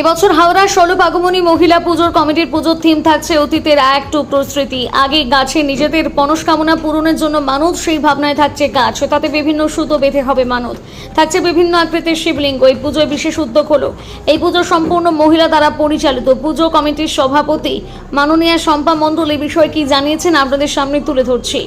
এবছর হাওড়া ষোলভ আগমনী মহিলা পুজোর কমিটির পুজোর থিম থাকছে অতীতের এক টুকরো স্মৃতি। আগে গাছে নিজেদের মনস্কামনা পূরণের জন্য মানত সেই ভাবনায় থাকছে গাছ, তাতে বিভিন্ন সুতো বেঁধে হবে মানত থাকছে বিভিন্ন আকৃতির শিবলিঙ্গ, এই পুজোয় বিশেষ উদ্যোগ হলো। এই পুজো সম্পূর্ণ মহিলা দ্বারা পরিচালিত। পুজো কমিটির সভাপতি মাননীয়া শম্পা মণ্ডল এই বিষয়ে কি জানিয়েছেন আপনাদের সামনে তুলে ধরছি।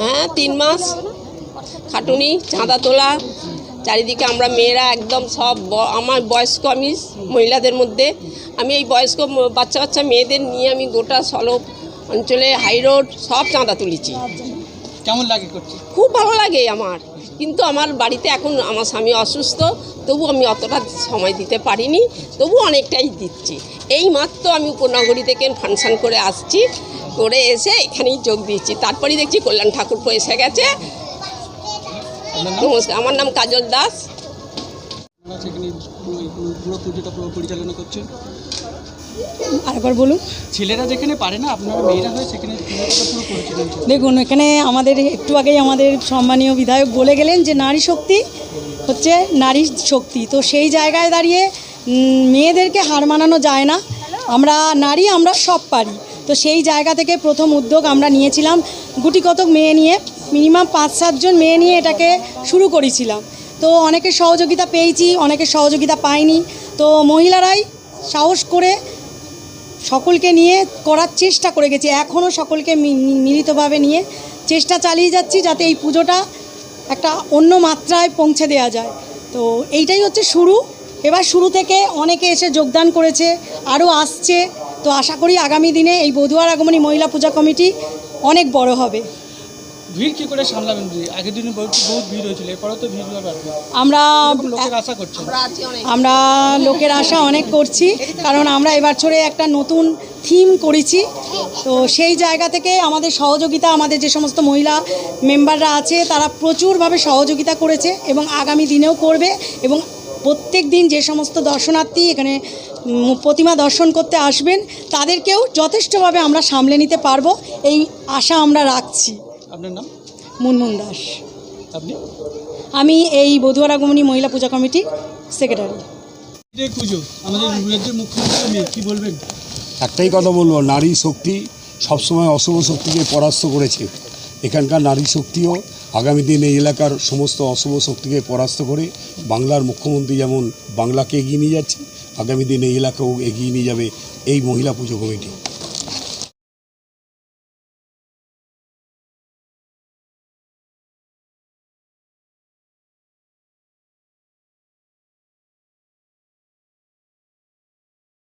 হ্যাঁ তিন মাস। খাটুনি চাঁদা তোলা চারিদিকে আমরা মেয়েরা একদম সব আমার বয়স্ক আমি মহিলাদের মধ্যে। আমি এই বয়স্ক বাচ্চা বাচ্চা মেয়েদের নিয়ে আমি গোটা সলভ অঞ্চলে হাই রোড সব চাঁদা তুলেছি। কেমন লাগে করছে খুব ভালো লাগে আমার। কিন্তু আমার বাড়িতে এখন আমার স্বামী অসুস্থ তবু আমি অতটা সময় দিতে পারিনি তবু অনেকটাই দিচ্ছি। এই মাত্র আমি উপনগরী থেকে ফাংশন করে আসছি। করে এসে এখানেই যোগ দিচ্ছি তারপরেই দেখছি কল্যাণ ঠাকুর এসে গেছে। নমস্কার আমার নাম কাজল দাস। পরিচালনা করছেন? আরেকবার বলুন। ছেলেরা যেখানে পারে না আপনারা মেয়েরা হয়ে সেখানে দেখুন এখানে আমাদের একটু আগেই আমাদের সম্মানীয় বিধায়ক বলে গেলেন যে নারী শক্তি হচ্ছে নারী শক্তি। তো সেই জায়গায় দাঁড়িয়ে মেয়েদেরকে হার মানানো যায় না। আমরা নারী আমরা সব পারি। তো সেই জায়গা থেকে প্রথম উদ্যোগ আমরা নিয়েছিলাম। গুটি কতক মেয়ে নিয়ে মিনিমাম পাঁচ সাতজন মেয়ে নিয়ে এটাকে শুরু করেছিলাম। তো অনেকের সহযোগিতা পেয়েছি, অনেকের সহযোগিতা পাইনি। তো মহিলারাই সাহস করে সকলকে নিয়ে করার চেষ্টা করে গেছি এখনও সকলকে মিলিতভাবে নিয়ে চেষ্টা চালিয়ে যাচ্ছি যাতে এই পুজোটা একটা অন্য মাত্রায় পৌঁছে দেওয়া যায়। তো এইটাই হচ্ছে শুরু। এবার শুরু থেকে অনেকে এসে যোগদান করেছে, আরও আসছে। তো আশা করি আগামী দিনে এই বধুয়ার আগমনী মহিলা পূজা কমিটি অনেক বড় হবে। ভিড় কি করে সামলাবেন আগের দিনে বহুত ভিড় হয়েছিল এরপরেও তো ভিড় বাড়বে। আমরা লোকের আশা করছেন। আমরা লোকের আশা অনেক করছি কারণ আমরা এবছরে একটা নতুন থিম করেছি। তো সেই জায়গা থেকে আমাদের সহযোগিতা আমাদের যে সমস্ত মহিলা মেম্বাররা আছে তারা প্রচুরভাবে সহযোগিতা করেছে এবং আগামী দিনেও করবে এবং প্রত্যেক দিন যে সমস্ত দর্শনার্থী এখানে প্রতিমা দর্শন করতে আসবেন তাদেরকেও যথেষ্টভাবে আমরা সামলে নিতে পারব। এই আশা আমরা রাখছি। আপনার নাম? মুনমুন দাস। আপনি? আমি এই বধুয়ার আগমনী মহিলা পূজা কমিটির সেক্রেটারি। পুজো আমাদের রাজ্যের মুখ্যমন্ত্রী কি বলবেন? একটাই কথা বলব নারী শক্তি সবসময় অশুভ শক্তিকে পরাস্ত করেছে। এখানকার নারী শক্তিও আগামী দিনে এলাকার সমস্ত অশুভ শক্তিকে পরাস্ত করে বাংলার মুখ্যমন্ত্রী যেমন বাংলাকে এগিয়ে নিয়ে যাচ্ছে, আগামী দিনে এলাকাও এগিয়ে নিয়ে যাবে এই মহিলা পুজো কমিটি।